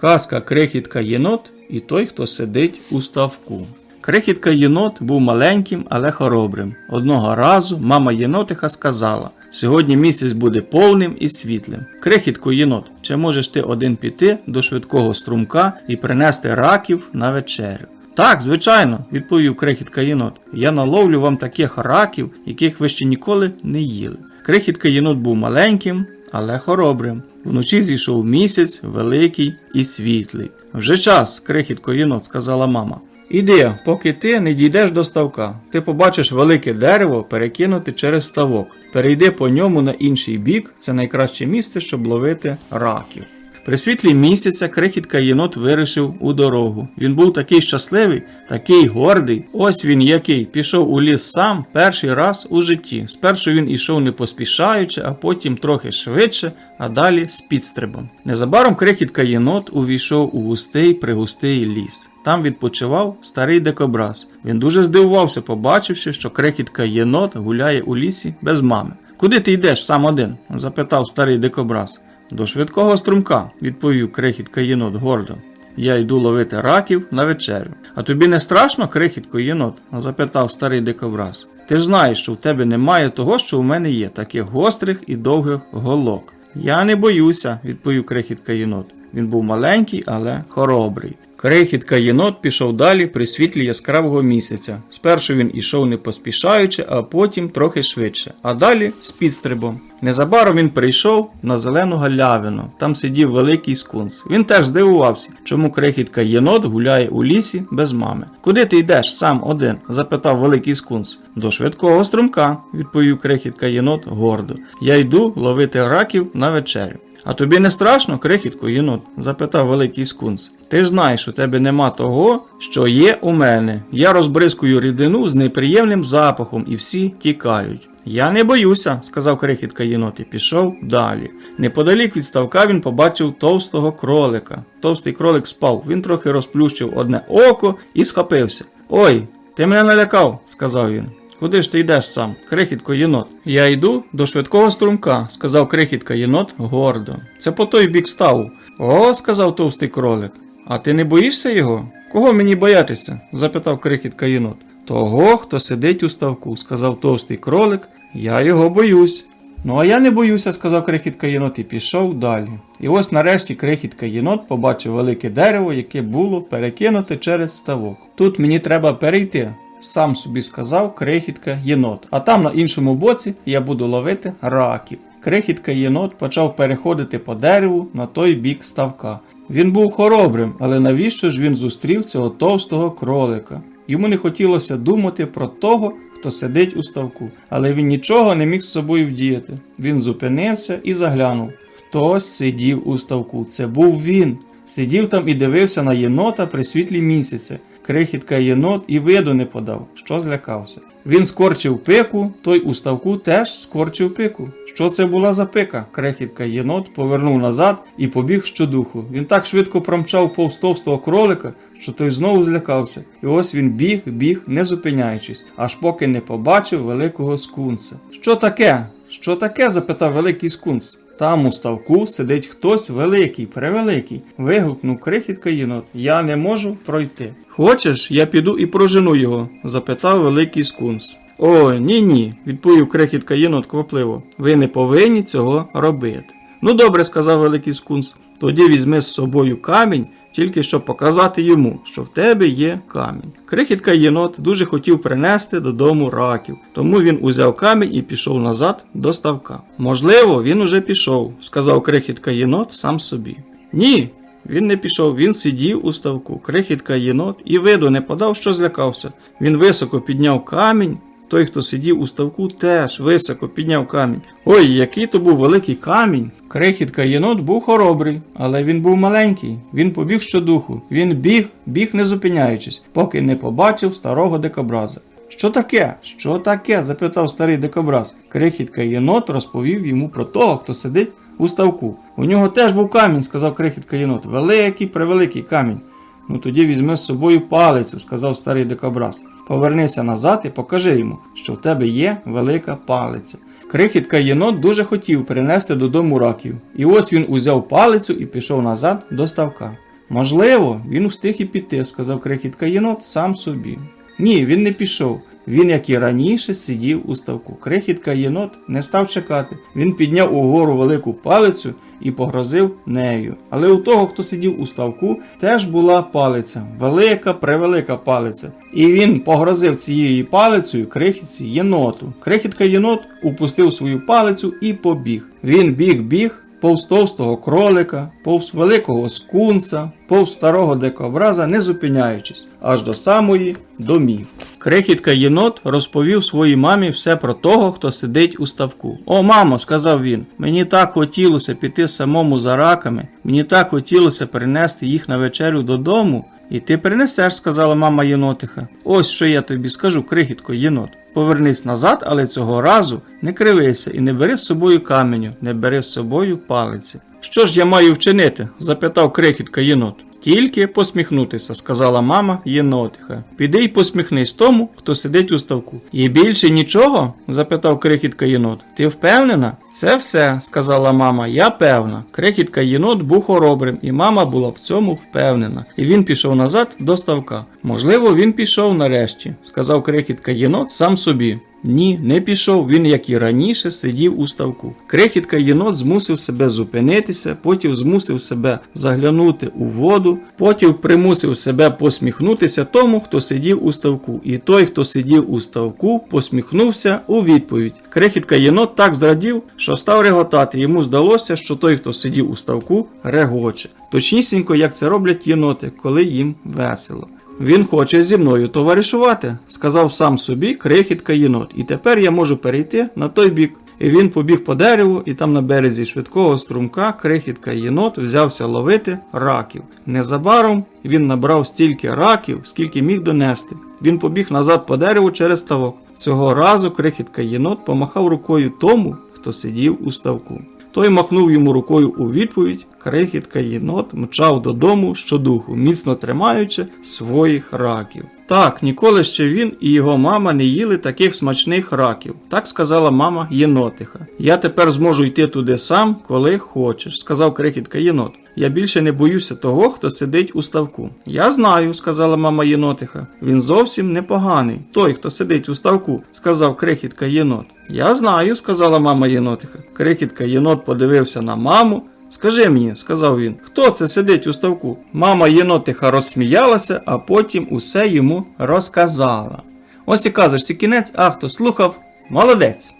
Казка крихітка єнот і той, хто сидить у ставку. Крихітка єнот був маленьким, але хоробрим. Одного разу мама єнотиха сказала: Сьогодні місяць буде повним і світлим. Крихітко єнот, чи можеш ти один піти до швидкого струмка і принести раків на вечерю? Так, звичайно, відповів крихітка єнот. Я наловлю вам таких раків, яких ви ще ніколи не їли. Крихітка єнот був маленьким, але хоробрим. Вночі зійшов місяць, великий і світлий. Вже час, крихітко єнот, сказала мама. Іди, поки ти не дійдеш до ставка. Ти побачиш велике дерево перекинути через ставок. Перейди по ньому на інший бік, це найкраще місце, щоб ловити раків. При світлі місяця крихітка єнот вирішив у дорогу. Він був такий щасливий, такий гордий. Ось він який пішов у ліс сам перший раз у житті. Спершу він ішов не поспішаючи, а потім трохи швидше, а далі з підстрибом. Незабаром крихітка єнот увійшов у густий пригустий ліс. Там відпочивав старий дикобраз. Він дуже здивувався, побачивши, що крихітка єнот гуляє у лісі без мами. Куди ти йдеш сам один? запитав старий дикобраз. До швидкого струмка, відповів крихітка єнот гордо. Я йду ловити раків на вечерю. А тобі не страшно, крихітко єнот? запитав старий дикобраз. Ти ж знаєш, що в тебе немає того, що у мене є, таких гострих і довгих голок. Я не боюся, відповів крихітка єнот. Він був маленький, але хоробрий. Крихітка єнот пішов далі при світлі яскравого місяця. Спершу він ішов не поспішаючи, а потім трохи швидше, а далі з підстрибом. Незабаром він прийшов на зелену галявину. Там сидів великий скунс. Він теж здивувався, чому крихітка єнот гуляє у лісі без мами. Куди ти йдеш сам один? запитав великий скунс. До швидкого струмка, відповів крихітка єнот гордо. Я йду ловити раків на вечерю. А тобі не страшно, крихітко єнот? запитав великий скунс. Ти ж знаєш, у тебе нема того, що є у мене. Я розбризкую рідину з неприємним запахом і всі тікають. Я не боюся, сказав крихітка єнот і пішов далі. Неподалік від ставка він побачив товстого кролика. Товстий кролик спав, він трохи розплющив одне око і схопився. Ой, ти мене налякав, сказав він. Куди ж ти йдеш сам, крихітко єнот? Я йду до швидкого струмка, сказав крихітка єнот гордо. Це по той бік ставу. О, сказав товстий кролик. А ти не боїшся його? Кого мені боятися? запитав крихітка єнот. Того, хто сидить у ставку, сказав товстий кролик. Я його боюсь. Ну, а я не боюся, сказав крихітка єнот і пішов далі. І ось нарешті крихітка єнот побачив велике дерево, яке було перекинуте через ставок. Тут мені треба перейти, сам собі сказав крихітка єнот. А там на іншому боці я буду ловити раків. Крихітка єнот почав переходити по дереву на той бік ставка. Він був хоробрим, але навіщо ж він зустрів цього товстого кролика? Йому не хотілося думати про того, хто сидить у ставку, але він нічого не міг з собою вдіяти. Він зупинився і заглянув. Хтось сидів у ставку. Це був він. Сидів там і дивився на єнота при світлі місяця. Крихітка єнот і виду не подав, що злякався. Він скорчив пику, той у ставку теж скорчив пику. Що це була за пика? Крехітка єнот повернув назад і побіг щодуху. Він так швидко промчав повз товстого кролика, що той знову злякався. І ось він біг, біг, не зупиняючись, аж поки не побачив великого скунса. Що таке? Що таке? запитав великий скунс. Там у ставку сидить хтось великий, превеликий. Вигукнув крихітка єнот. Я не можу пройти. Хочеш, я піду і прожену його? запитав великий скунс. О, ні ні, відповів крихітка єнот квапливо. Ви не повинні цього робити. Ну добре, сказав великий скунс. Тоді візьми з собою камінь, тільки щоб показати йому, що в тебе є камінь. Крихітка єнот дуже хотів принести додому раків, тому він узяв камінь і пішов назад до ставка. Можливо, він уже пішов, сказав крихітка єнот сам собі. Ні, він не пішов, він сидів у ставку, крихітка єнот, і виду не подав, що злякався. Він високо підняв камінь. Той, хто сидів у ставку, теж високо підняв камінь. Ой, який то був великий камінь. Крихітка єнот був хоробрий, але він був маленький. Він побіг щодуху. Він біг, біг не зупиняючись, поки не побачив старого дикобраза. Що таке? Що таке? запитав старий дикобраз. Крихітка єнот розповів йому про того, хто сидить у ставку. У нього теж був камінь, сказав крихітка єнот. Великий, превеликий камінь. Ну тоді візьми з собою палицю, сказав старий дикобраз. Повернися назад і покажи йому, що в тебе є велика палиця. Крихітка єнот дуже хотів принести додому раків. І ось він узяв палицю і пішов назад до ставка. Можливо, він встиг і піти, сказав крихітка єнот сам собі. Ні, він не пішов. Він, як і раніше, сидів у ставку. Крихітка єнот не став чекати. Він підняв угору велику палицю і погрозив нею. Але у того, хто сидів у ставку, теж була палиця, велика, превелика палиця. І він погрозив цією палицею крихітці єноту. Крихітка єнот упустив свою палицю і побіг. Він біг, біг. Повз товстого кролика, повз великого скунса, повз старого дикобраза, не зупиняючись, аж до самої домів. Крихітка єнот розповів своїй мамі все про того, хто сидить у ставку. О, мамо, сказав він, мені так хотілося піти самому за раками, мені так хотілося принести їх на вечерю додому. І ти принесеш, сказала мама єнотиха. Ось що я тобі скажу, крихітко єнот. Повернись назад, але цього разу не кривися і не бери з собою каменю, не бери з собою палиці. Що ж я маю вчинити? запитав крихітка єнот. Тільки посміхнутися, сказала мама єнотиха. Піди й посміхнись тому, хто сидить у ставку. І більше нічого? запитав крихітка єнот. Ти впевнена? Це все, сказала мама, я певна. Крихітка єнот був хоробрим, і мама була в цьому впевнена. І він пішов назад до ставка. Можливо, він пішов нарешті, сказав крихітка єнот сам собі. Ні, не пішов. Він, як і раніше, сидів у ставку. Крихітка єнот змусив себе зупинитися, потім змусив себе заглянути у воду, потім примусив себе посміхнутися тому, хто сидів у ставку. І той, хто сидів у ставку, посміхнувся у відповідь. Крихітка єнот так зрадів, що став реготати. Йому здалося, що той, хто сидів у ставку, регоче. Точнісінько, як це роблять єноти, коли їм весело. Він хоче зі мною товаришувати, сказав сам собі крихітка єнот, і тепер я можу перейти на той бік. І він побіг по дереву, і там на березі швидкого струмка крихітка єнот взявся ловити раків. Незабаром він набрав стільки раків, скільки міг донести. Він побіг назад по дереву через ставок. Цього разу крихітка єнот помахав рукою тому, хто сидів у ставку. Той махнув йому рукою у відповідь. Крихітка єнот мчав додому щодуху, міцно тримаючи своїх раків. Так, ніколи ще він і його мама не їли таких смачних раків. Так сказала мама єнотиха. Я тепер зможу йти туди сам, коли хочеш, сказав крихітка єнот. Я більше не боюся того, хто сидить у ставку. Я знаю, сказала мама єнотиха. Він зовсім непоганий. Той, хто сидить у ставку, сказав крихітка єнот. Я знаю, сказала мама єнотиха. Крихітка єнот подивився на маму. Скажи мені, сказав він, хто це сидить у ставку? Мама єнотиха розсміялася, а потім усе йому розказала. Ось і казочці кінець, а хто слухав, молодець.